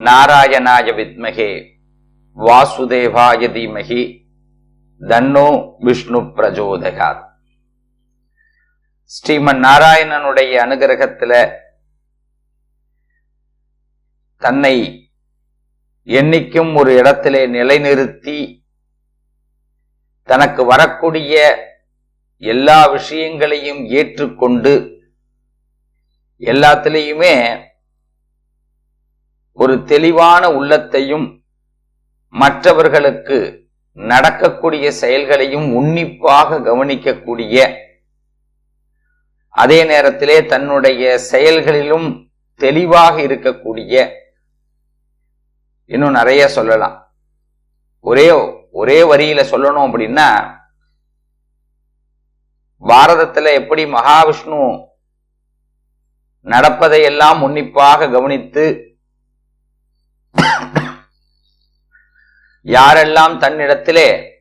நாராயணாய வித்மகே வாசுதேவாய தீமகி தன்னோ விஷ்ணு பிரஜோதகாத். ஸ்ரீமன் நாராயணனுடைய அனுகிரகத்துல தன்னை என்னைக்கும் ஒரு இடத்திலே நிலைநிறுத்தி தனக்கு வரக்கூடிய எல்லா விஷயங்களையும் ஏற்றுக்கொண்டு எல்லாத்திலையுமே ஒரு தெளிவான உள்ளத்தையும் மற்றவர்களுக்கு நடக்கக்கூடிய செயல்களையும் உன்னிப்பாக கவனிக்கக்கூடிய அதே நேரத்திலே தன்னுடைய செயல்களிலும் தெளிவாக இருக்கக்கூடிய இன்னும் நிறைய சொல்லலாம். ஒரே ஒரே வரியில சொல்லணும் அப்படின்னா பாரதத்துல எப்படி மகாவிஷ்ணு நடப்பதையெல்லாம் உன்னிப்பாக கவனித்து யாரெல்லாம் தன்னிடத்திலே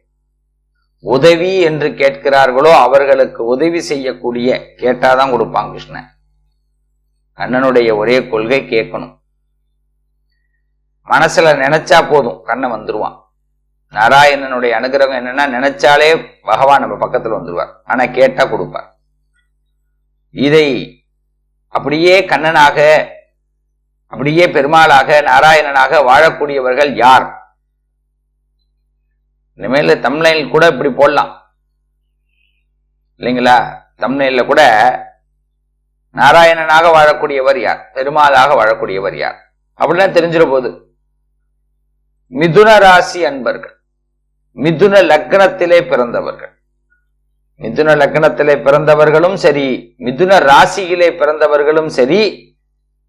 உதவி என்று கேட்கிறார்களோ அவர்களுக்கு உதவி செய்யக்கூடிய கேட்டாதான் கொடுப்பான் கிருஷ்ணன். கண்ணனுடைய ஒரே கொள்கை கேட்கணும். மனசுல நினைச்சா போதும் கண்ணன் வந்துருவான். நாராயணனுடைய அனுகிரகம் என்னன்னா நினைச்சாலே பகவான் நம்ம பக்கத்துல வந்துருவார். ஆனா கேட்டா கொடுப்பார். இதை அப்படியே கண்ணனாக அப்படியே பெருமாளாக நாராயணனாக வாழக்கூடியவர்கள் யார்? இனிமேல் தமிழ்நிலையில் கூட இப்படி போடலாம். இல்லைங்களா? தமிழ்நிலையில கூட நாராயணனாக வாழக்கூடியவர் யார்? பெருமாளாக வாழக்கூடியவர் யார்? அப்படிலாம் தெரிஞ்சிட போது மிதுன ராசி அன்பர்கள் மிதுன லக்னத்திலே பிறந்தவர்கள் மிதுன லக்னத்திலே பிறந்தவர்களும் சரி மிதுன ராசியிலே பிறந்தவர்களும் சரி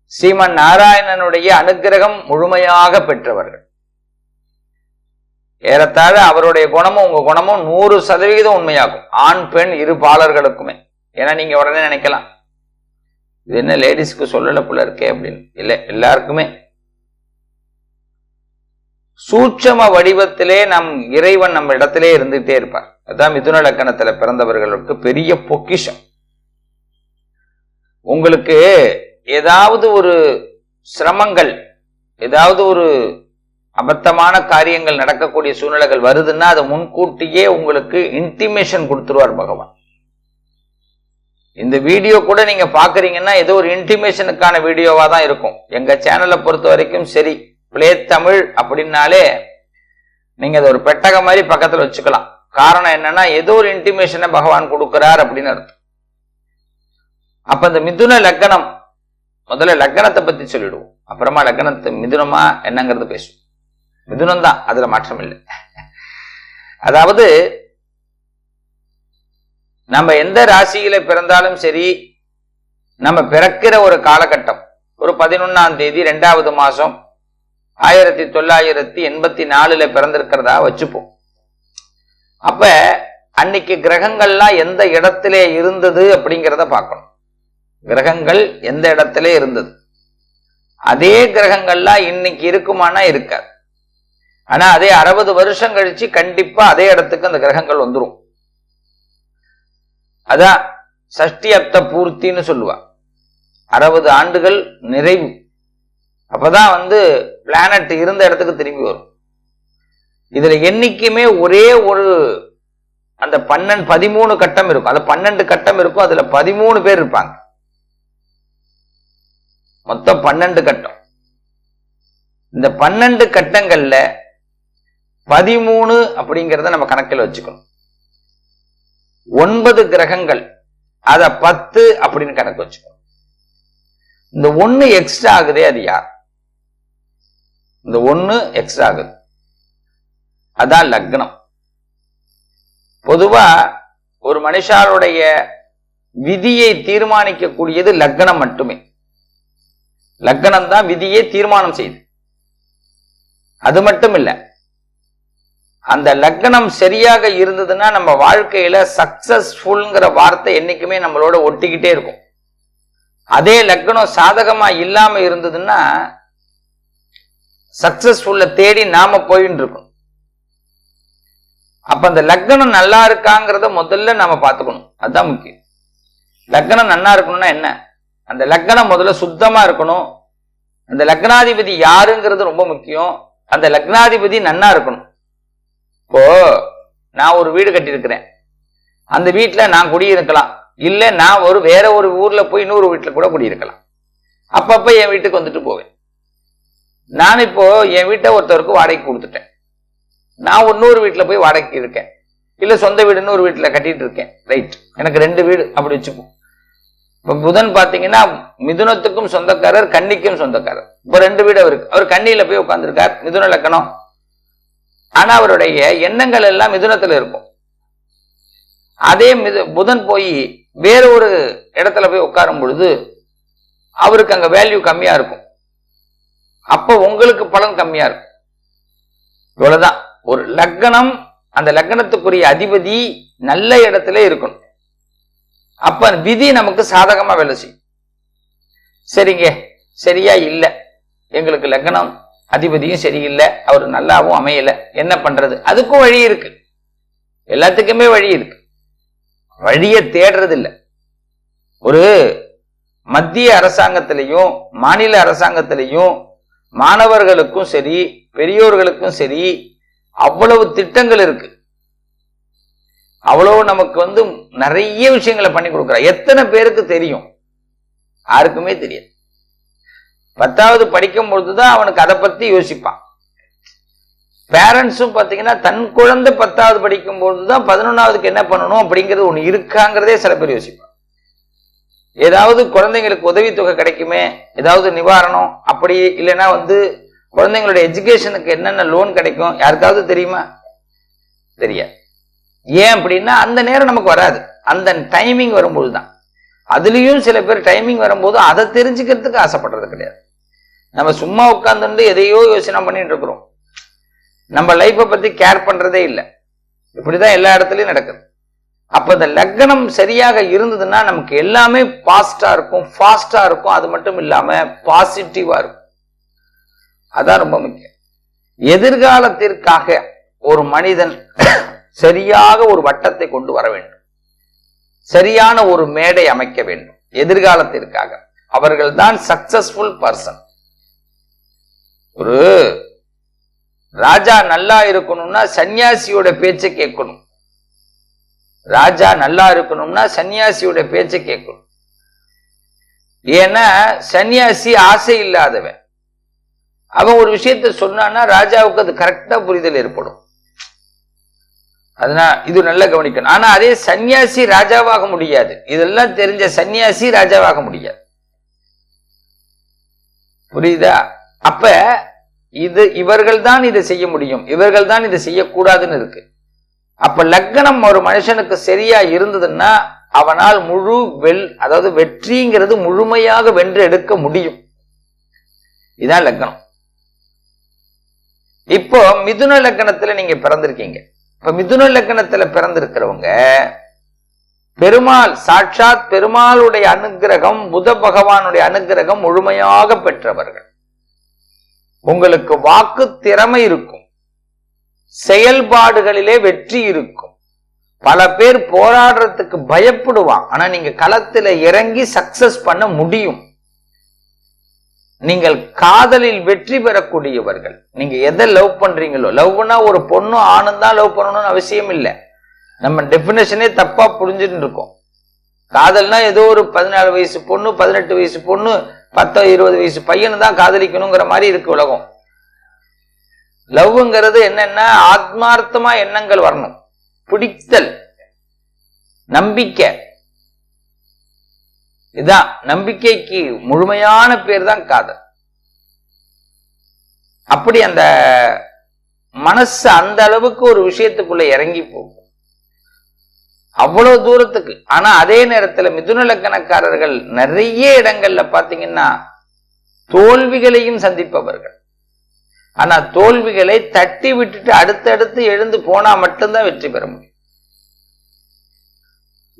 ஸ்ரீமன் நாராயணனுடைய அனுகிரகம் முழுமையாக பெற்றவர்கள். ஏறத்தாழ அவருடைய குணமும் உங்க குணமும் நூறு சதவிகிதம் உண்மையாகும். ஆண் பெண் இரு பாலர்களுக்குமே. ஏன்னா நீங்க உடனே நினைக்கலாம். இது என்ன லேடிஸ்க்கு சொல்லல புள்ள இருக்கே அப்படின்னு. இல்லை எல்லாருக்குமே. சூட்சம வடிவத்திலே நம் இறைவன் நம்ம இடத்திலே இருந்துகிட்டே இருப்பார். அதான் மிதுன லக்கணத்துல பிறந்தவர்களுக்கு பெரிய பொக்கிஷம். உங்களுக்கு ஏதாவது ஒரு சிரமங்கள் ஏதாவது ஒரு அபத்தமான காரியங்கள் நடக்கக்கூடிய சூழ்நிலைகள் வருதுன்னா அதை முன்கூட்டியே உங்களுக்கு இன்டிமேஷன் கொடுத்துருவார் பகவான். இந்த வீடியோ கூட நீங்க பாக்குறீங்கன்னா ஏதோ ஒரு இன்டிமேஷனுக்கான வீடியோவா தான் இருக்கும். எங்க சேனலை பொறுத்த வரைக்கும் சரி பிளே தமிழ் அப்படின்னாலே நீங்க அதை ஒரு பெட்டகம் மாதிரி பக்கத்துல வச்சுக்கலாம். காரணம் என்னன்னா ஏதோ ஒரு இன்டிமேஷனை பகவான் கொடுக்கிறார் அப்படின்னு அர்த்தம். அப்ப இந்த மிதுன லக்கணம் முதல்ல லக்கணத்தை பத்தி சொல்லிடுவோம். அப்புறமா லக்கணத்தை மிதுனமா என்னங்கிறது பேசுவோம். மிதுனம் தான் அதுல மாற்றம் இல்லை. அதாவது நம்ம எந்த ராசியில பிறந்தாலும் சரி நம்ம பிறக்கிற ஒரு காலகட்டம் ஒரு பதினொன்னாம் தேதி ரெண்டாவது மாசம் ஆயிரத்தி தொள்ளாயிரத்தி எண்பத்தி நாலுல பிறந்திருக்கிறதா வச்சுப்போம். அப்ப அன்னைக்கு கிரகங்கள்லாம் எந்த இடத்திலே இருந்தது அப்படிங்கிறத பார்க்கணும். கிரகங்கள் எந்த இடத்துல இருந்தது? அதே கிரகங்கள்லாம் இன்னைக்கு இருக்குமானா இருக்காது. ஆனா அதே அறுபது வருஷம் கழிச்சு கண்டிப்பா அதே இடத்துக்கு அந்த கிரகங்கள் வந்துரும். அதான் சஷ்டி அப்த பூர்த்தின்னு சொல்லுவா. அறுபது ஆண்டுகள் நிறைவு. அப்பதான் வந்து பிளானட் இருந்த இடத்துக்கு திரும்பி வரும். இதுல என்னைக்குமே ஒரே ஒரு அந்த பன்னெண்டு பதிமூணு கட்டம் இருக்கும். அந்த பன்னெண்டு கட்டம் இருக்கும். அதுல பதிமூணு பேர் இருப்பாங்க. மொத்தம் பன்னெண்டு கட்டம். இந்த பன்னெண்டு கட்டங்கள்ல பதிமூணு அப்படிங்கிறத நம்ம கணக்கில் வச்சுக்கணும். ஒன்பது கிரகங்கள் அத பத்து அப்படின்னு கணக்கு வச்சுக்கணும். இந்த ஒண்ணு எக்ஸ்ட்ரா ஆகுதே அது யார்? இந்த ஒண்ணு எக்ஸ்ட்ரா ஆகுது. அதான் லக்னம். பொதுவா ஒரு மனுஷாருடைய விதியை தீர்மானிக்கக்கூடியது லக்னம் மட்டுமே. லக்னம் தான் விதியை தீர்மானம் செய்யுது அது மட்டும் இல்ல அந்த லக்னம் சரியாக இருந்ததுன்னா நம்ம வாழ்க்கையில சக்சஸ்ஃபுல்ங்கிற வார்த்தை என்னைக்குமே நம்மளோட ஒட்டிக்கிட்டே இருக்கும். அதே லக்னம் சாதகமா இல்லாம இருந்ததுன்னா சக்சஸ்ஃபுல்ல தேடி நாம போயின்னு இருக்கோம் அப்ப அந்த லக்னம் நல்லா இருக்காங்கிறத முதல்ல நாம பார்த்துக்கணும். அதுதான் முக்கியம். லக்னம் நல்லா இருக்கணும்னா என்ன? அந்த லக்னம் முதல்ல சுத்தமா இருக்கணும். அந்த லக்னாதிபதி யாருங்கிறது ரொம்ப முக்கியம். அந்த லக்னாதிபதி நன்னா இருக்கணும். இப்போ நான் ஒரு வீடு கட்டியிருக்கிறேன். அந்த வீட்டில் நான் குடியிருக்கலாம். இல்லை நான் ஒரு வேற ஒரு ஊர்ல போய் இன்னொரு வீட்டில் கூட குடியிருக்கலாம். அப்பப்போ என் வீட்டுக்கு வந்துட்டு போவேன். நான் இப்போ என் வீட்டை ஒருத்தருக்கு வாடகைக்கு கொடுத்துட்டேன். நான் இன்னொரு வீட்டில் போய் வாடகைக்கு இருக்கேன். இல்லை சொந்த வீடுன்னு ஒரு வீட்டில் கட்டிட்டு இருக்கேன். ரைட் எனக்கு ரெண்டு வீடு அப்படி வச்சுப்போம். இப்ப புதன் பாத்தீங்கன்னா மிதுனத்துக்கும் சொந்தக்காரர் கன்னிக்கும் சொந்தக்காரர். இப்ப ரெண்டு வீடு அவருக்கு. அவர் கண்ணியில போய் உட்கார்ந்துருக்கார் மிதுன லக்கணம். ஆனா அவருடைய எண்ணங்கள் எல்லாம் மிதுனத்துல இருக்கும். அதே மிது புதன் போய் வேற ஒரு இடத்துல போய் உட்காரும் பொழுது அவருக்கு அங்க வேல்யூ கம்மியா இருக்கும். அப்ப உங்களுக்கு பலன் கம்மியா இருக்கும். இவ்வளவுதான். ஒரு லக்னம் அந்த லக்னத்துக்குரிய அதிபதி நல்ல இடத்துல இருக்கணும். அப்ப விதி நமக்கு சாதகமா வேலை செய்யும். சரிங்க. சரியா இல்ல. எங்களுக்கு லக்னம் அதிபதியும் சரியில்லை. அவர் நல்லாவும் அமையல. என்ன பண்றது? அதுக்கும் வழி இருக்கு. எல்லாத்துக்குமே வழி இருக்கு. வழியை தேடுறது இல்ல ஒரு மத்திய அரசாங்கத்திலையும் மாநில அரசாங்கத்திலையும் மாணவர்களுக்கும் சரி பெரியோர்களுக்கும் சரி அவ்வளவு திட்டங்கள் இருக்கு. அவ்வளோ நமக்கு வந்து நிறைய விஷயங்களை பண்ணி கொடுக்குறா. எத்தனை பேருக்கு தெரியும்? யாருக்குமே தெரியாது. பத்தாவது படிக்கும் பொழுதுதான் அவனுக்கு அதை பத்தி யோசிப்பான். பேரண்ட்ஸும் பார்த்தீங்கன்னா தன் குழந்தை பத்தாவது படிக்கும் பொழுதுதான் பதினொன்னாவதுக்கு என்ன பண்ணணும் அப்படிங்கிறது ஒன்று இருக்காங்கிறதே சில பேர் யோசிப்பான் ஏதாவது குழந்தைங்களுக்கு உதவித்தொகை கிடைக்குமே ஏதாவது நிவாரணம் அப்படி இல்லைன்னா வந்து குழந்தைங்களுடைய எஜுகேஷனுக்கு என்னென்ன லோன் கிடைக்கும்? யாருக்காவது தெரியுமா? தெரியாது. ஏன் அப்படின்னா அந்த நேரம் நமக்கு வராது. அந்த டைமிங் வரும்போது தான் அதுலேயும் சில பேர் டைமிங் வரும்போது அதை தெரிஞ்சுக்கிறதுக்கு ஆசைப்படுறது கிடையாது. நம்ம சும்மா உட்காந்துட்டு எதையோ யோசனை பண்ணிட்டு இருக்கிறோம். நம்ம லைஃப்பை பத்தி கேர் பண்றதே இல்லை. இப்படிதான் எல்லா இடத்துலயும் நடக்குது. அப்ப இந்த லக்னம் சரியாக இருந்ததுன்னா நமக்கு எல்லாமே பாஸ்டா இருக்கும் ஃபாஸ்டா இருக்கும். அது மட்டும் இல்லாம பாசிட்டிவா இருக்கும். அதான் ரொம்ப முக்கியம். எதிர்காலத்திற்காக ஒரு மனிதன் சரியாக ஒரு வட்டத்தை கொண்டு வர வேண்டும். சரியான ஒரு மேடை அமைக்க வேண்டும். எதிர்காலத்திற்காக. அவர்கள் தான் சக்சஸ்ஃபுல் பர்சன் ஒரு ராஜா நல்லா இருக்கணும்னா சன்னியாசியோட பேச்சை கேட்கணும். ராஜா நல்லா இருக்கணும்னா சன்னியாசியோட பேச்சை கேட்கணும். ஏன்னா சன்னியாசி ஆசை இல்லாதவன். அவன் ஒரு விஷயத்த சொன்னான்னா ராஜாவுக்கு அது கரெக்டா புரிதல் ஏற்படும். அதனால் இது நல்லா கவனிக்கணும். ஆனா அதே சன்னியாசி ராஜாவாக முடியாது. இதெல்லாம் தெரிஞ்ச சன்னியாசி ராஜாவாக முடியாது. புரியுதா? அப்ப இது இவர்கள் தான் இதை செய்ய முடியும். இவர்கள் தான் இதை செய்யக்கூடாதுன்னு இருக்கு. அப்ப லக்னம் ஒரு மனுஷனுக்கு சரியா இருந்ததுன்னா அவனால் முழு வெல் அதாவது வெற்றிங்கிறது முழுமையாக வென்று எடுக்க முடியும். இதான் லக்னம். இப்போ மிதுன லக்கணத்துல நீங்க பிறந்திருக்கீங்க. இப்ப மிதுன லக்கணத்துல பிறந்திருக்கிறவங்க பெருமாள் சாட்சாத் பெருமாளுடைய அனுகிரகம் புத பகவானுடைய அனுகிரகம் முழுமையாக பெற்றவர்கள். உங்களுக்கு வாக்கு திறமை இருக்கும். செயல்பாடுகளிலே வெற்றி இருக்கும். பல பேர் போராடுறதுக்கு பயப்படுவான் ஆனா நீங்க களத்துல இறங்கி சக்சஸ் பண்ண முடியும். நீங்கள் காதலில் வெற்றி பெறக்கூடியவர்கள். நீங்க எதை லவ் பண்றீங்களோ லவ்னா ஒரு பொண்ணும் ஆணும் தான் லவ் பண்ணணும்னு அவசியம் இல்லை. நம்ம டெபினேஷனே தப்பா புரிஞ்சுட்டு இருக்கோம். காதல்னா ஏதோ ஒரு பதினாலு வயசு பொண்ணு பதினெட்டு வயசு பொண்ணு பத்தோ இருபது வயசு பையனு தான் காதலிக்கணுங்கிற மாதிரி இருக்கு உலகம். லவ்ங்கிறது என்னன்னா ஆத்மார்த்தமா எண்ணங்கள் வரணும். பிடித்தல் நம்பிக்கை. இதான் நம்பிக்கைக்கு முழுமையான பேர் தான் காதல். அப்படி அந்த மனசு அந்த அளவுக்கு ஒரு விஷயத்துக்குள்ள இறங்கி போகும். அவ்வளவு தூரத்துக்கு. ஆனா அதே நேரத்துல மிதுன லக்கணக்காரர்கள் நிறைய இடங்கள்ல பாத்தீங்கன்னா தோல்விகளையும் சந்திப்பவர்கள். ஆனா தோல்விகளை தட்டி விட்டுட்டு அடுத்தடுத்து எழுந்து போனா மட்டும்தான் வெற்றி பெற முடியும்.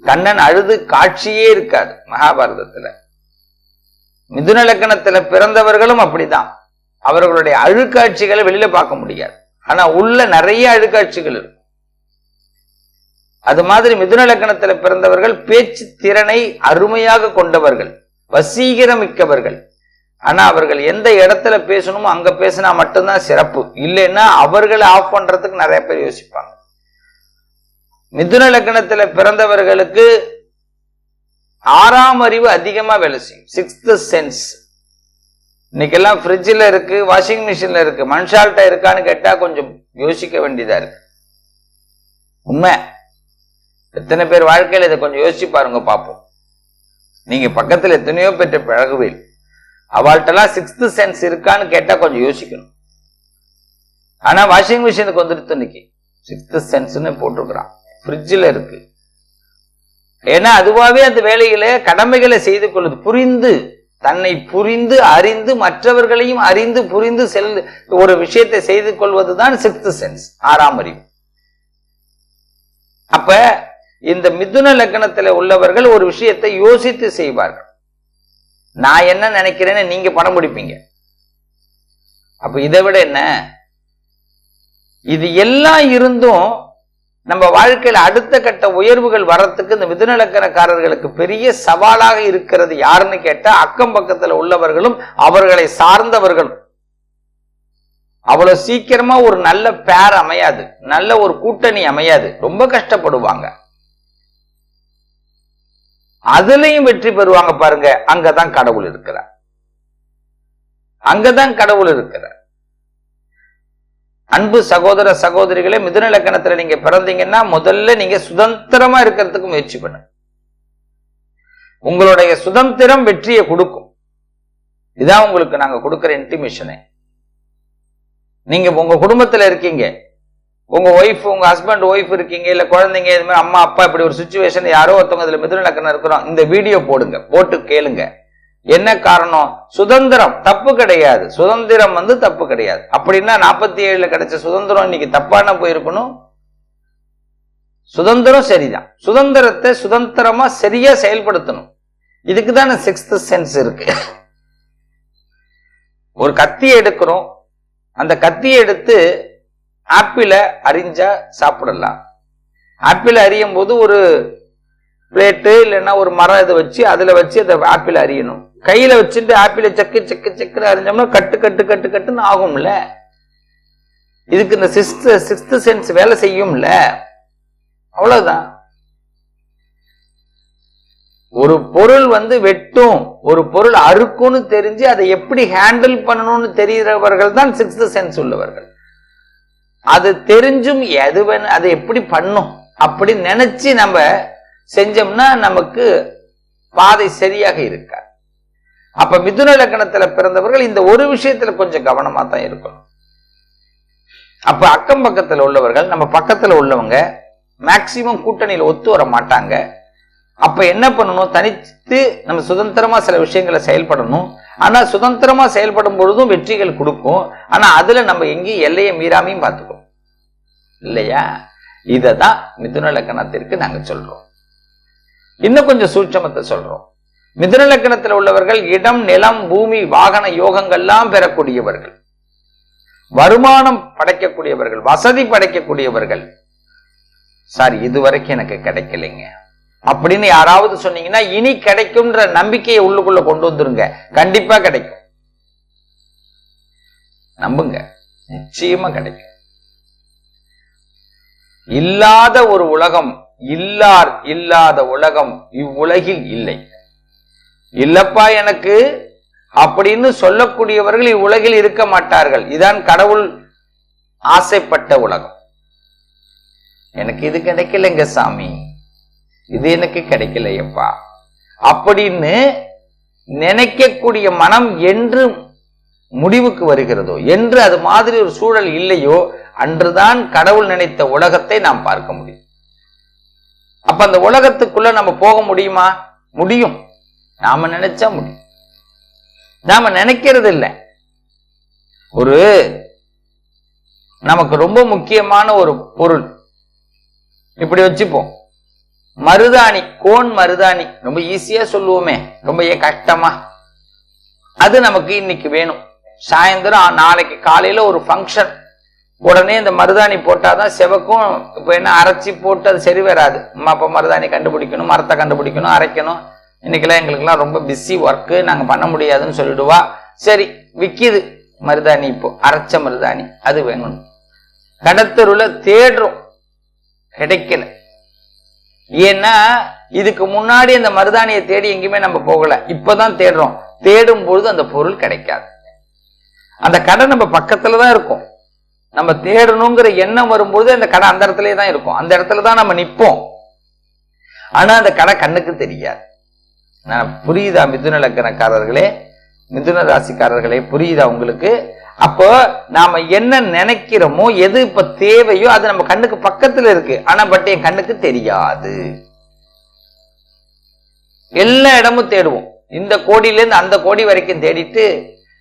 கண்ணன் அழுது காட்சியே இருக்காது மகாபாரதத்துல. மிதுன லக்கணத்துல பிறந்தவர்களும் அப்படிதான். அவர்களுடைய அழுக்காட்சிகளை வெளியில பார்க்க முடியாது. ஆனா உள்ள நிறைய அழுக்காட்சிகள் இருக்கும். அது மாதிரி மிதுன லக்கணத்துல பிறந்தவர்கள் பேச்சு திறனை அருமையாக கொண்டவர்கள் வசீகரமிக்கவர்கள். ஆனா அவர்கள் எந்த இடத்துல பேசணுமோ அங்க பேசினா மட்டும்தான் சிறப்பு. இல்லைன்னா அவர்களை ஆஃப் பண்றதுக்கு நிறைய பேர் யோசிப்பாங்க. மிதுன லக்னத்துல பிறந்தவர்களுக்கு ஆறாம் அறிவு அதிகமா வேலை செய்யும். சிக்ஸ்த் சென்ஸ் இன்னைக்கெல்லாம் ஃப்ரிட்ஜில் இருக்கு வாஷிங் மிஷின்ல இருக்கு. மனுஷால்கிட்ட இருக்கான்னு கேட்டா கொஞ்சம் யோசிக்க வேண்டியதா இருக்கு. உண்மை. எத்தனை பேர் வாழ்க்கையில இதை கொஞ்சம் யோசிச்சு பாருங்க பார்ப்போம். நீங்க பக்கத்துல எத்தனையோ பெற்ற பழகுவீல் அவள்கிட்டலாம் சிக்ஸ்த் சென்ஸ் இருக்கான்னு கேட்டா கொஞ்சம் யோசிக்கணும். ஆனா வாஷிங் மிஷினுக்கு வந்துடுத்து இன்னைக்கு. சிக்ஸ்த் சென்ஸ்ன்னு போட்டிருக்கிறான். ஃப்ரிட்ஜில் இருக்கு. ஏன்னா அதுவாவே அந்த வேலைகளை கடமைகளை செய்து கொள்ளுது. புரிந்து தன்னை புரிந்து அறிந்து மற்றவர்களையும் அறிந்து புரிந்து செல் ஒரு விஷயத்தை செய்து கொள்வதுதான் சிக்ஸ்த் சென்ஸ் ஆறாம் அறிவு. அப்ப இந்த மிதுன லக்கணத்துல உள்ளவர்கள் ஒரு விஷயத்தை யோசித்து செய்வார்கள். நான் என்ன நினைக்கிறேன்னு நீங்க படம் பிடிப்பீங்க. அப்ப இதை விட என்ன? இது எல்லாம் இருந்தும் நம்ம வாழ்க்கையில அடுத்த கட்ட உயர்வுகள் வர்றதுக்கு இந்த மிதுநலக்கணக்காரர்களுக்கு பெரிய சவாலாக இருக்கிறது யாருன்னு கேட்டா அக்கம் பக்கத்துல உள்ளவர்களும் அவர்களை சார்ந்தவர்களும். அவ்வளவு சீக்கிரமா ஒரு நல்ல பேர் அமையாது. நல்ல ஒரு கூட்டணி அமையாது. ரொம்ப கஷ்டப்படுவாங்க. அதுலயும் வெற்றி பெறுவாங்க பாருங்க. அங்கதான் கடவுள் இருக்கிறார். அங்கதான் கடவுள் இருக்கிறார். அன்பு சகோதர சகோதரிகளே மிதுன லக்கணத்துல நீங்க பிறந்தீங்கன்னா முதல்ல நீங்க சுதந்திரமா இருக்கிறதுக்கு முயற்சி பண்ணுங்க. உங்களுடைய சுதந்திரம் வெற்றியை கொடுக்கும். இதான் உங்களுக்கு நாங்க கொடுக்கிற இன்டிமேஷனே நீங்க உங்க குடும்பத்துல இருக்கீங்க. உங்க ஒய்ஃப் உங்க ஹஸ்பண்ட் ஒய்ஃப் இருக்கீங்க இல்ல குழந்தைங்க இது மாதிரி அம்மா அப்பா இப்படி ஒரு சுச்சுவேஷன் யாரோ ஒருத்தவங்க இதுல மிதுன லக்கணம் இருக்கிறோம். இந்த வீடியோ போடுங்க போட்டு கேளுங்க. என்ன காரணம்? சுதந்திரம். தப்பு கிடையாது. சுதந்திரம் வந்து தப்பு கிடையாது. அப்படின்னா நாற்பத்தி ஏழுல கிடைச்ச சுதந்திரம் இன்னைக்கு தப்பான போயிருக்கணும்? சுதந்திரம் சரிதான். சுதந்திரத்தை சுதந்திரமா சரியா செயல்படுத்தணும். இதுக்கு தானே சிக்ஸ்த் சென்ஸ் இருக்கு. ஒரு கத்தி எடுக்கிறோம். அந்த கத்தியை எடுத்து ஆப்பிளை அரிஞ்சா சாப்பிடலாம். ஆப்பிள் அறியும் போது ஒரு பிளேட்டு இல்லைன்னா ஒரு மரம் இதை வச்சு அதுல வச்சு அந்த ஆப்பிள் அறியணும் கையில வச்சுட்டு ஆப்பிளை செக்கு செக்கு செக்குன்னு அறிஞ்சோம்னா கட்டு கட்டு கட்டு கட்டுன்னு ஆகும்ல. இதுக்கு இந்த சிக்ஸ்த் சிக்ஸ்த் சென்ஸ் வேலை செய்யும்ல. அவ்வளவுதான். ஒரு பொருள் வந்து வெட்டும் ஒரு பொருள் அறுக்கும்னு தெரிஞ்சு அதை எப்படி ஹேண்டில் பண்ணணும்னு தெரிகிறவர்கள் தான் சிக்ஸ்த் சென்ஸ் உள்ளவர்கள். அது தெரிஞ்சும் எது வேணும் அதை எப்படி பண்ணும் அப்படி நினைச்சு நம்ம செஞ்சோம்னா நமக்கு பாதை சரியாக இருக்காது. அப்ப மிதுன லக்கணத்துல பிறந்தவர்கள் இந்த ஒரு விஷயத்துல கொஞ்சம் கவனமா தான் இருக்கணும். அப்ப அக்கம் பக்கத்துல உள்ளவர்கள் நம்ம பக்கத்துல உள்ளவங்க மேக்சிமம் கூட்டணியில் ஒத்து வர மாட்டாங்க. அப்ப என்ன பண்ணணும்? தனித்து நம்ம சுதந்திரமா சில விஷயங்களை செயல்படணும். ஆனா சுதந்திரமா செயல்படும் பொழுதும் வெற்றிகள் கொடுக்கும். ஆனா அதுல நம்ம எங்கேயும் எல்லையை மீறாமையும் பார்த்துக்கணும். இல்லையா? இததான் மிதுன லக்கணத்திற்கு நாங்க சொல்றோம். இன்னும் கொஞ்சம் சூட்சமத்தை சொல்றோம். மிதுன லக்கணத்தில் உள்ளவர்கள் இடம் நிலம் பூமி வாகன யோகங்கள்லாம் பெறக்கூடியவர்கள். வருமானம் படைக்கக்கூடியவர்கள் வசதி படைக்கக்கூடியவர்கள். சார் இதுவரைக்கும் எனக்கு கிடைக்கலைங்க. அப்படின்னு யாராவது சொன்னீங்கன்னா இனி கிடைக்கும்ன்ற நம்பிக்கையை உள்ளுக்குள்ள கொண்டு வந்துருங்க. கண்டிப்பா கிடைக்கும். நம்புங்க. நிச்சயமா கிடைக்கும். இல்லாத ஒரு உலகம் இல்லார் இல்லாத உலகம் இவ்வுலகில் இல்லை. இல்லப்பா எனக்கு அப்படின்னு சொல்லக்கூடியவர்கள் இவ்வுலகில் இருக்க மாட்டார்கள். இதான் கடவுள் ஆசைப்பட்ட உலகம். எனக்கு இது கிடைக்கலங்க சாமி. இது எனக்கு கிடைக்கலையப்பா. அப்படின்னு நினைக்கக்கூடிய மனம் என்று முடிவுக்கு வருகிறதோ என்று அது மாதிரி ஒரு சூழல் இல்லையோ அன்றுதான் கடவுள் நினைத்த உலகத்தை நாம் பார்க்க முடியும். அப்ப அந்த உலகத்துக்குள்ள நம்ம போக முடியுமா? முடியும். நாம நினைச்சா முடியும் நாம நினைக்கிறது இல்லை ஒரு நமக்கு ரொம்ப முக்கியமான ஒரு பொருள். இப்படி வச்சுப்போம். மருதாணி கோன் மருதாணி ரொம்ப ஈஸியா சொல்லுவோமே ரொம்ப கஷ்டமா. அது நமக்கு இன்னைக்கு வேணும். சாயந்தரம் நாளைக்கு காலையில ஒரு ஃபங்க்ஷன் உடனே இந்த மருதாணி போட்டாதான் செவக்கும் இப்போ என்ன அரைச்சி போட்டு அது சரி வராது. அம்மா மருதாணி கண்டுபிடிக்கணும் மரத்தை கண்டுபிடிக்கணும் அரைக்கணும். இன்னைக்கெல்லாம் எங்களுக்கெல்லாம் ரொம்ப பிஸி ஒர்க்கு நாங்கள் பண்ண முடியாதுன்னு சொல்லிடுவா. சரி விற்கிது மருதாணி இப்போ அரைச்ச மருதாணி அது வேணும். கடத்தருல தேடுறோம். கிடைக்கல. ஏன்னா இதுக்கு முன்னாடி அந்த மருதாணியை தேடி எங்கேயுமே நம்ம போகல. இப்பதான் தேடுறோம். தேடும் பொழுது அந்த பொருள் கிடைக்காது. அந்த கடை நம்ம பக்கத்துல தான் இருக்கும். நம்ம தேடணுங்கிற எண்ணம் வரும்போது அந்த கடை அந்த இடத்துலயே தான் இருக்கும். அந்த இடத்துல தான் நம்ம நிப்போம். ஆனா அந்த கடை கண்ணுக்கு தெரியாது. நான் புரியுதா மிதுன லக்கணக்காரர்களே மிதுன ராசிக்காரர்களே புரியுதா உங்களுக்கு? அப்போ நாம என்ன நினைக்கிறோமோ எது இப்ப தேவையோ அது நம்ம கண்ணுக்கு பக்கத்துல இருக்கு. ஆனா பட் என் கண்ணுக்கு தெரியாது. எல்லா இடமும் தேடுவோம். இந்த கோடியில இருந்து அந்த கோடி வரைக்கும் தேடிட்டு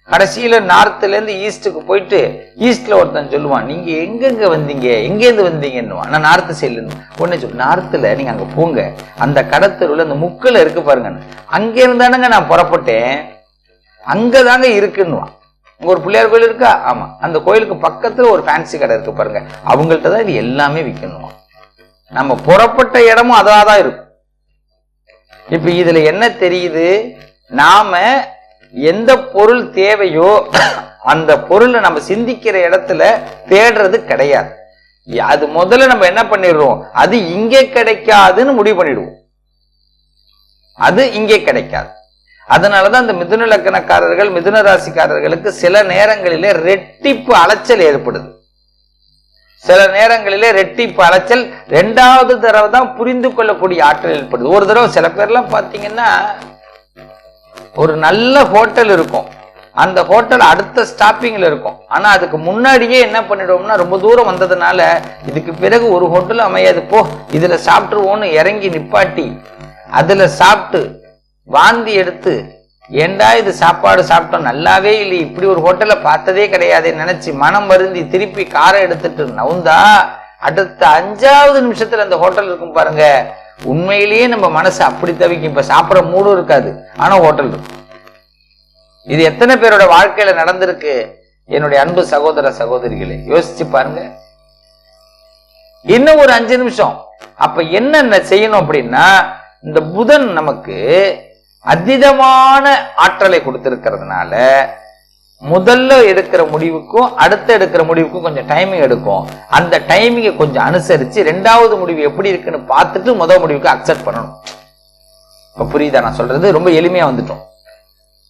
கடைசியில நார்த்ல இருந்து ஈஸ்டுக்கு போயிட்டு ஈஸ்ட்ல ஒருத்தன் சொல்லுவான் நீங்க எங்கெங்க வந்தீங்க? எங்கேருந்து வந்தீங்கன்னு. வந்தீங்கன்னுவான் நான் நார்த் சைட்ல இருந்து ஒண்ணு சொல்லு நார்த்ல நீங்க அங்க போங்க. அந்த கடத்தருவுல அந்த முக்கில் இருக்கு பாருங்க. அங்கே இருந்தானுங்க நான் புறப்பட்டேன். அங்கதாங்க இருக்குன்னுவான். உங்க ஒரு பிள்ளையார் கோயில் இருக்கா? ஆமா. அந்த கோயிலுக்கு பக்கத்துல ஒரு ஃபேன்சி கடை இருக்கு பாருங்க. அவங்கள்ட்ட தான் இது எல்லாமே விற்கணும் நம்ம புறப்பட்ட இடமும் அதாக தான் இருக்கும். இப்ப இதுல என்ன தெரியுது? நாம எந்த பொருள் தேவையோ அந்த பொருளை நம்ம சிந்திக்கிற இடத்துல தேடுறது கிடையாது. அது முதல்ல நம்ம என்ன பண்ணிடுறோம்? அது இங்கே கிடைக்காதுன்னு முடிவு பண்ணிடுவோம். அது இங்கே கிடைக்காது. அதனாலதான் இந்த மிதுன லக்கணக்காரர்கள் மிதுன ராசிக்காரர்களுக்கு சில நேரங்களிலே ரெட்டிப்பு அலைச்சல் ஏற்படுது. சில நேரங்களிலே ரெட்டிப்பு அலைச்சல் ரெண்டாவது தடவை தான் புரிந்து கொள்ளக்கூடிய ஆற்றல் ஏற்படுது. ஒரு தடவை சில பேர்லாம் பாத்தீங்கன்னா ஒரு நல்ல ஹோட்டல் இருக்கும். அந்த ஹோட்டல் அடுத்த ஸ்டாப்பிங்கில் இருக்கும். ஆனால் அதுக்கு முன்னாடியே என்ன பண்ணிடுவோம்னா ரொம்ப தூரம் வந்ததுனால இதுக்கு பிறகு ஒரு ஹோட்டலும் அமையாது. போ இதில் சாப்பிட்ருவோன்னு இறங்கி நிப்பாட்டி அதில் சாப்பிட்டு வாந்தி எடுத்து ஏண்டா இது சாப்பாடு சாப்பிட்டோம்? நல்லாவே இல்லை இப்படி ஒரு ஹோட்டலை பார்த்ததே கிடையாதே நினச்சி மனம் வருந்தி திருப்பி காரை எடுத்துட்டு நவுந்தா அடுத்த அஞ்சாவது நிமிஷத்தில் அந்த ஹோட்டல் இருக்கும் பாருங்க. உண்மையிலேயே நம்ம மனசு அப்படி தவிக்கும். இப்ப சாப்பிட மூடும் இருக்காது. ஆனா ஹோட்டல் இருக்கும். இது எத்தனை பேரோட வாழ்க்கையில நடந்திருக்கு? என்னுடைய அன்பு சகோதர சகோதரிகளை யோசிச்சு பாருங்க. இன்னும் ஒரு அஞ்சு நிமிஷம். அப்ப என்னென்ன செய்யணும் அப்படின்னா இந்த புதன் நமக்கு அதீதமான ஆற்றலை கொடுத்திருக்கிறதுனால முதல்ல எடுக்கிற முடிவுக்கும் அடுத்த எடுக்கிற முடிவுக்கும் கொஞ்சம் டைமிங் எடுக்கும். அந்த டைமிங்கை கொஞ்சம் அனுசரிச்சு ரெண்டாவது முடிவு எப்படி இருக்குன்னு பார்த்துட்டு முதல் முடிவுக்கு அக்செப்ட் பண்ணணும். இப்போ புரியுதா நான் சொல்றது? ரொம்ப எளிமையா வந்துட்டோம்.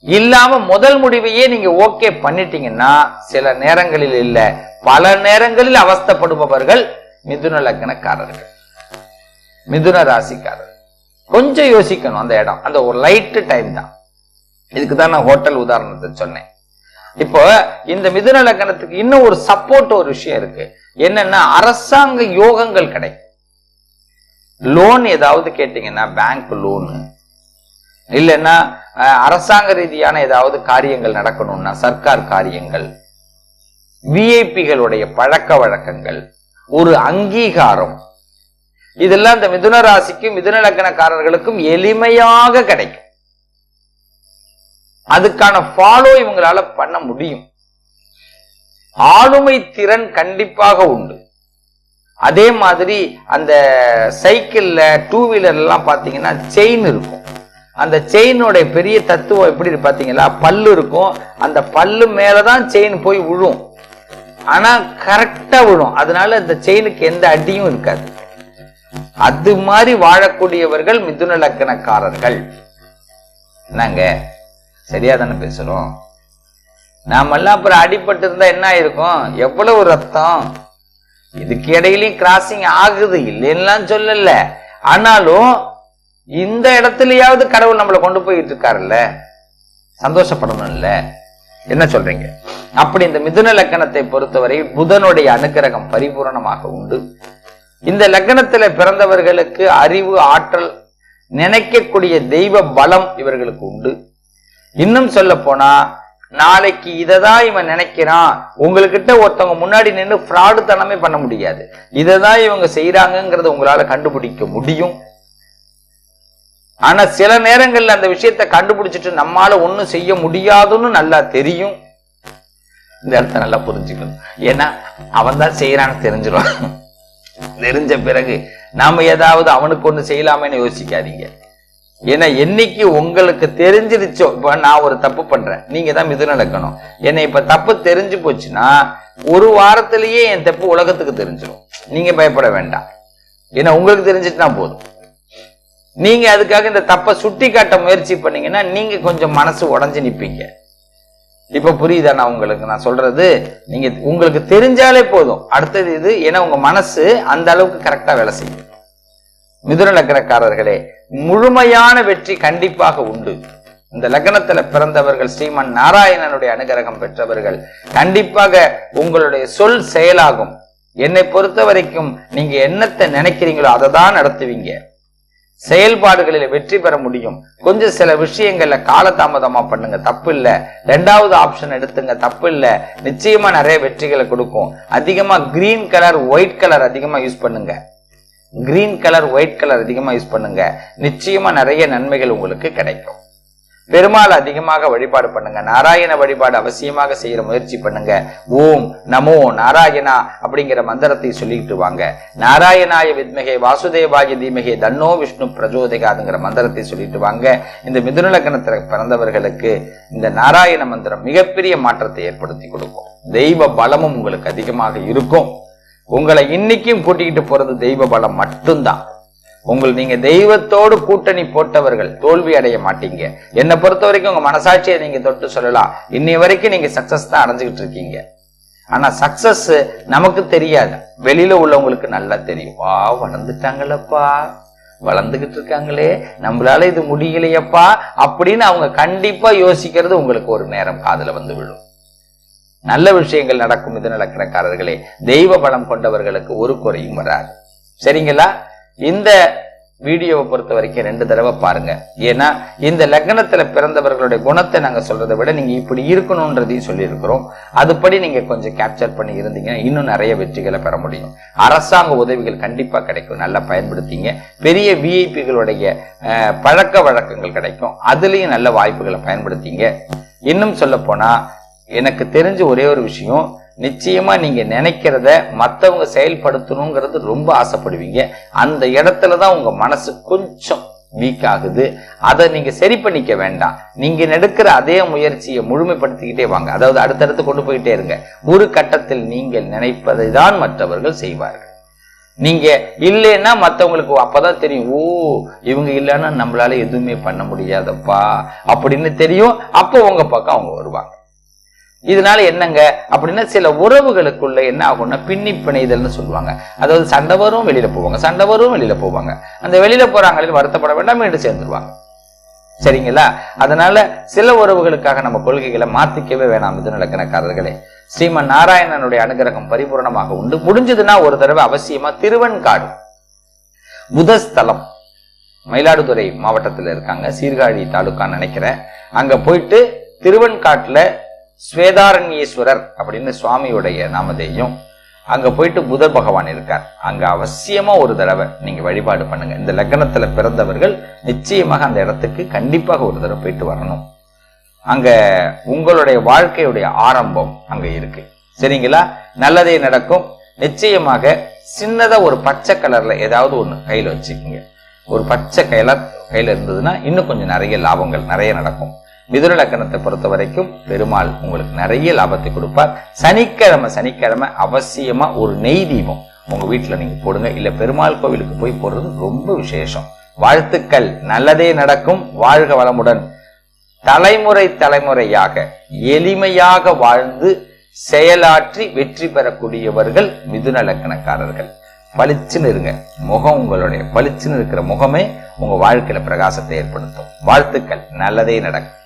இல்லாம முதல் முடிவையே நீங்க ஓகே பண்ணிட்டீங்கன்னா சில நேரங்களில் இல்லை பல நேரங்களில் அவஸ்தப்படுபவர்கள் மிதுன லக்னக்காரர்கள். மிதுன ராசிக்காரர்கள். கொஞ்சம் யோசிக்கணும் அந்த இடம். அந்த ஒரு லைட்டு டைம் தான். இதுக்கு தான் நான் ஹோட்டல் உதாரணத்தை சொன்னேன். இப்போ இந்த மிதுன லக்னத்துக்கு இன்னும் ஒரு சப்போர்ட் ஒரு விஷயம் இருக்கு. என்னன்னா அரசாங்க யோகங்கள் கிடைக்கும். லோன் ஏதாவது கேட்டீங்கன்னா பேங்க் லோனு இல்லைன்னா அரசாங்க ரீதியான ஏதாவது காரியங்கள் நடக்கணும்னா சர்க்கார் காரியங்கள். விஐபிகளுடைய பழக்க வழக்கங்கள். ஒரு அங்கீகாரம். இதெல்லாம் இந்த மிதுன ராசிக்கும் மிதுன லக்னக்காரர்களுக்கும் எளிமையாக கிடைக்கும். அதுக்கான ஃபாலோ இவங்களால பண்ண முடியும். ஆளுமை திறன் கண்டிப்பாக உண்டு. அதே மாதிரி அந்த சைக்கிள்ல டூ வீலர் எல்லாம் பாத்தீங்கன்னா செயின் இருக்கும். அந்த செயினோட பெரிய தத்துவம் எப்படி இருக்கு பாத்தீங்களா? பல்லு இருக்கும். அந்த பல்லு மேலதான் செயின் போய் விழும். ஆனா கரெக்டா விழும். அதனால இந்த செயினுக்கு எந்த அடியும் இருக்காது. அது மாதிரி வாழக்கூடியவர்கள் மிதுன லக்கணக்காரர்கள். என்னங்க? சரியா தானே பேசுறோம்? நாமெல்லாம் அப்புறம் அடிபட்டு இருந்தா என்ன ஆயிருக்கும்? எவ்வளவு ரத்தம்? இதுக்கு இடையிலையும் கிராசிங் ஆகுது இல்லைன்னுலாம் சொல்லல. ஆனாலும் இந்த இடத்துலயாவது கடவுள் நம்மளை கொண்டு போயிட்டு இருக்காருல்ல? சந்தோஷப்படணும்ல? என்ன சொல்றீங்க? அப்படி இந்த மிதுன லக்கணத்தை பொறுத்தவரை புதனுடைய அனுக்கிரகம் பரிபூரணமாக உண்டு. இந்த லக்னத்துல பிறந்தவர்களுக்கு அறிவு ஆற்றல் நினைக்கக்கூடிய தெய்வ பலம் இவர்களுக்கு உண்டு. இன்னும் சொல்ல போனா நாளைக்கு இததான் இவன் நினைக்கிறான் உங்ககிட்ட ஒருத்தவங்க முன்னாடி நின்று ஃப்ராடு தனமே பண்ண முடியாது. இததான் இவங்க செய்யறாங்கிறத உங்களால கண்டுபிடிக்க முடியும். ஆனா சில நேரங்கள்ல அந்த விஷயத்த கண்டுபிடிச்சிட்டு நம்மால ஒண்ணும் செய்ய முடியாதுன்னு நல்லா தெரியும். இந்த இடத்த நல்லா புரிஞ்சுக்கணும். ஏன்னா அவன் தான் செய்யறான்னு தெரிஞ்சிடும் தெரிஞ்ச பிறகு நாம ஏதாவது அவனுக்கு ஒண்ணு செய்யலாமேன்னு யோசிக்காதீங்க. ஏன்னா என்னைக்கு உங்களுக்கு தெரிஞ்சிருச்சோ இப்ப நான் ஒரு தப்பு பண்றேன். நீங்க தான் மிது நடக்கணும் என்னை இப்ப தப்பு தெரிஞ்சு போச்சுன்னா ஒரு வாரத்திலேயே என் தப்பு உலகத்துக்கு தெரிஞ்சிடும் நீங்க பயப்பட வேண்டாம். ஏன்னா உங்களுக்கு தெரிஞ்சிட்டுனா போதும். நீங்க அதுக்காக இந்த தப்பை சுட்டி காட்ட முயற்சி பண்ணீங்கன்னா நீங்க கொஞ்சம் மனசு உடஞ்சு நிப்பீங்க. இப்ப புரியுதா நான் உங்களுக்கு? நான் சொல்றது நீங்க உங்களுக்கு தெரிஞ்சாலே போதும். அடுத்தது இது ஏன்னா உங்க மனசு அந்த அளவுக்கு கரெக்டா வேலை செய்யும். மிதுன லக்னக்காரர்களே முழுமையான வெற்றி கண்டிப்பாக உண்டு. இந்த லக்னத்துல பிறந்தவர்கள் ஸ்ரீமன் நாராயணனுடைய அனுகிரகம் பெற்றவர்கள் கண்டிப்பாக உங்களுடைய சொல் செயலாகும். என்னை பொறுத்த வரைக்கும் நீங்க என்னத்தை நினைக்கிறீங்களோ அதை தான் நடத்துவீங்க. செயல்பாடுகளில் வெற்றி பெற முடியும். கொஞ்சம் சில விஷயங்கள்ல காலதாமதமா பண்ணுங்க தப்பு இல்ல. ரெண்டாவது ஆப்ஷன் எடுத்துங்க தப்பு இல்ல. நிச்சயமா நிறைய வெற்றிகளை கொடுக்கும். அதிகமா கிரீன் கலர் ஒயிட் கலர் அதிகமா யூஸ் பண்ணுங்க. கிரீன் கலர் ஒயிட் கலர் அதிகமா யூஸ் பண்ணுங்க. நிச்சயமா நிறைய நன்மைகள் உங்களுக்கு கிடைக்கும். பெருமாள் அதிகமாக வழிபாடு பண்ணுங்க. நாராயண வழிபாடு அவசியமாக செய்யற முயற்சி பண்ணுங்க. ஓம் நமோ நாராயணா அப்படிங்கிற மந்திரத்தை சொல்லிட்டு வாங்க. நாராயணாய வித்மகே வாசுதேவாய தீமகே தன்னோ விஷ்ணு பிரஜோதிகாதுங்கிற மந்திரத்தை சொல்லிட்டு வாங்க. இந்த மிதுன பிறந்தவர்களுக்கு இந்த நாராயண மந்திரம் மிகப்பெரிய மாற்றத்தை ஏற்படுத்தி கொடுக்கும். தெய்வ பலமும் உங்களுக்கு அதிகமாக இருக்கும். உங்களை இன்னைக்கும் கூட்டிக்கிட்டு போறது தெய்வ பலம் மட்டும்தான். உங்கள் நீங்க தெய்வத்தோடு கூட்டணி போட்டவர்கள் தோல்வி அடைய மாட்டீங்க. என்னை பொறுத்த வரைக்கும் உங்க மனசாட்சியை நீங்க தொட்டு சொல்லலாம். இன்னை வரைக்கும் நீங்க சக்சஸ் தான் அடைஞ்சுக்கிட்டு இருக்கீங்க. ஆனா சக்சஸ் நமக்கு தெரியாது. வெளியில உள்ளவங்களுக்கு நல்லா தெரியும். வா வளர்ந்துட்டாங்களப்பா. வளர்ந்துகிட்டு இருக்காங்களே. நம்மளால இது முடியலையப்பா. அப்படின்னு அவங்க கண்டிப்பா யோசிக்கிறது உங்களுக்கு ஒரு நேரம் காதுல வந்து விழும். நல்ல விஷயங்கள் நடக்கும் இது நடக்கிறக்காரர்களே தெய்வ பலம் கொண்டவர்களுக்கு ஒரு குறையும் வராது. சரிங்களா? இந்த வீடியோவை பொறுத்த வரைக்கும் ரெண்டு தடவை பாருங்க. ஏன்னா இந்த லக்னத்துல பிறந்தவர்களுடைய குணத்தை நாங்க சொல்றதை விட நீங்க இப்படி இருக்கணும்ன்றதையும் சொல்லியிருக்கிறோம். அதுபடி நீங்க கொஞ்சம் கேப்சர் பண்ணி இருந்தீங்கன்னா இன்னும் நிறைய வெற்றிகளை பெற முடியும். அரசாங்க உதவிகள் கண்டிப்பா கிடைக்கும். நல்லா பயன்படுத்திங்க. பெரிய விஐபிகளுடைய பழக்க வழக்கங்கள் கிடைக்கும். அதுலயும் நல்ல வாய்ப்புகளை பயன்படுத்திங்க. இன்னும் சொல்ல போனா எனக்கு தெரிஞ்ச ஒரே ஒரு விஷயம் நிச்சயமா நீங்க நினைக்கிறத மத்தவங்க செயல்படுத்தணுங்கிறது ரொம்ப ஆசைப்படுவீங்க. அந்த இடத்துல தான் உங்க மனசு கொஞ்சம் வீக் ஆகுது. அதை நீங்க சரி பண்ணிக்க வேண்டாம். நீங்க எடுக்கிற அதே முயற்சியை முழுமைப்படுத்திக்கிட்டே வாங்க. அதாவது அடுத்தடுத்து கொண்டு போயிட்டே இருங்க. ஒரு கட்டத்தில் நீங்கள் நினைப்பதை தான் மற்றவர்கள் செய்வார்கள். நீங்க இல்லைன்னா மற்றவங்களுக்கு அப்பதான் தெரியும் ஓ இவங்க இல்லைன்னா நம்மளால எதுவுமே பண்ண முடியாதப்பா. அப்படின்னு தெரியும். அப்போ உங்க பக்கம் அவங்க வருவாங்க. இதனால என்னங்க? அப்படின்னா சில உறவுகளுக்குள்ள என்ன ஆகும்னா பின்னி பிணைதல்னு சொல்லுவாங்க. அதாவது சண்டை வரும் வெளியில போவாங்க. சண்டை வரும் வெளியில போவாங்க. அந்த வெளியில போறாங்களில் வருத்தப்பட வேண்டாம் மீண்டும் சேர்ந்துருவாங்க. சரிங்களா? அதனால சில உறவுகளுக்காக நம்ம கொள்கைகளை மாத்திக்கவே வேணாம் இது நடக்கணக்காரர்களே ஸ்ரீமன் நாராயணனுடைய அனுகிரகம் பரிபூர்ணமாக உண்டு. முடிஞ்சதுன்னா ஒரு தடவை அவசியமா திருவன்காடு. புதஸ்தலம். மயிலாடுதுறை மாவட்டத்தில் இருக்காங்க. சீர்காழி தாலுக்கான்னு நினைக்கிறேன். அங்க போயிட்டு திருவன்காட்டுல ஸ்வேதாரண்யேஸ்வரர் அப்படின்னு சுவாமியுடைய நாமதேயும். அங்க போயிட்டு புதர் பகவான் இருக்கார். அங்க அவசியமா ஒரு தடவை நீங்க வழிபாடு பண்ணுங்க. இந்த லக்னத்துல பிறந்தவர்கள் நிச்சயமாக அந்த இடத்துக்கு கண்டிப்பாக ஒரு தடவை போயிட்டு வரணும். அங்க உங்களுடைய வாழ்க்கையுடைய ஆரம்பம் அங்க இருக்கு. சரிங்களா? நல்லதே நடக்கும். நிச்சயமாக சின்னதா ஒரு பச்சை கலர்ல ஏதாவது ஒண்ணு கையில வச்சுக்கோங்க. ஒரு பச்சை கையில கையில இருந்ததுன்னா இன்னும் கொஞ்சம் நிறைய லாபங்கள் நிறைய நடக்கும். மிதுன லக்கணத்தை பொறுத்த வரைக்கும் பெருமாள் உங்களுக்கு நிறைய லாபத்தை கொடுப்பார். சனிக்கிழமை சனிக்கிழமை அவசியமா ஒரு நெய் தீபம் உங்க வீட்டுல நீங்க போடுங்க. இல்ல பெருமாள் கோவிலுக்கு போய் போடுறது ரொம்ப விசேஷம். வாழ்த்துக்கள். நல்லதே நடக்கும். வாழ்க வளமுடன். தலைமுறை தலைமுறையாக எளிமையாக வாழ்ந்து செயலாற்றி வெற்றி பெறக்கூடியவர்கள் மிதுன லக்கணக்காரர்கள் பளிச்சுன்னு இருங்க. முகம் உங்களுடைய பளிச்சுன்னு இருக்கிற முகமே உங்க வாழ்க்கையில பிரகாசத்தை ஏற்படுத்தும். வாழ்த்துக்கள். நல்லதே நடக்கும்.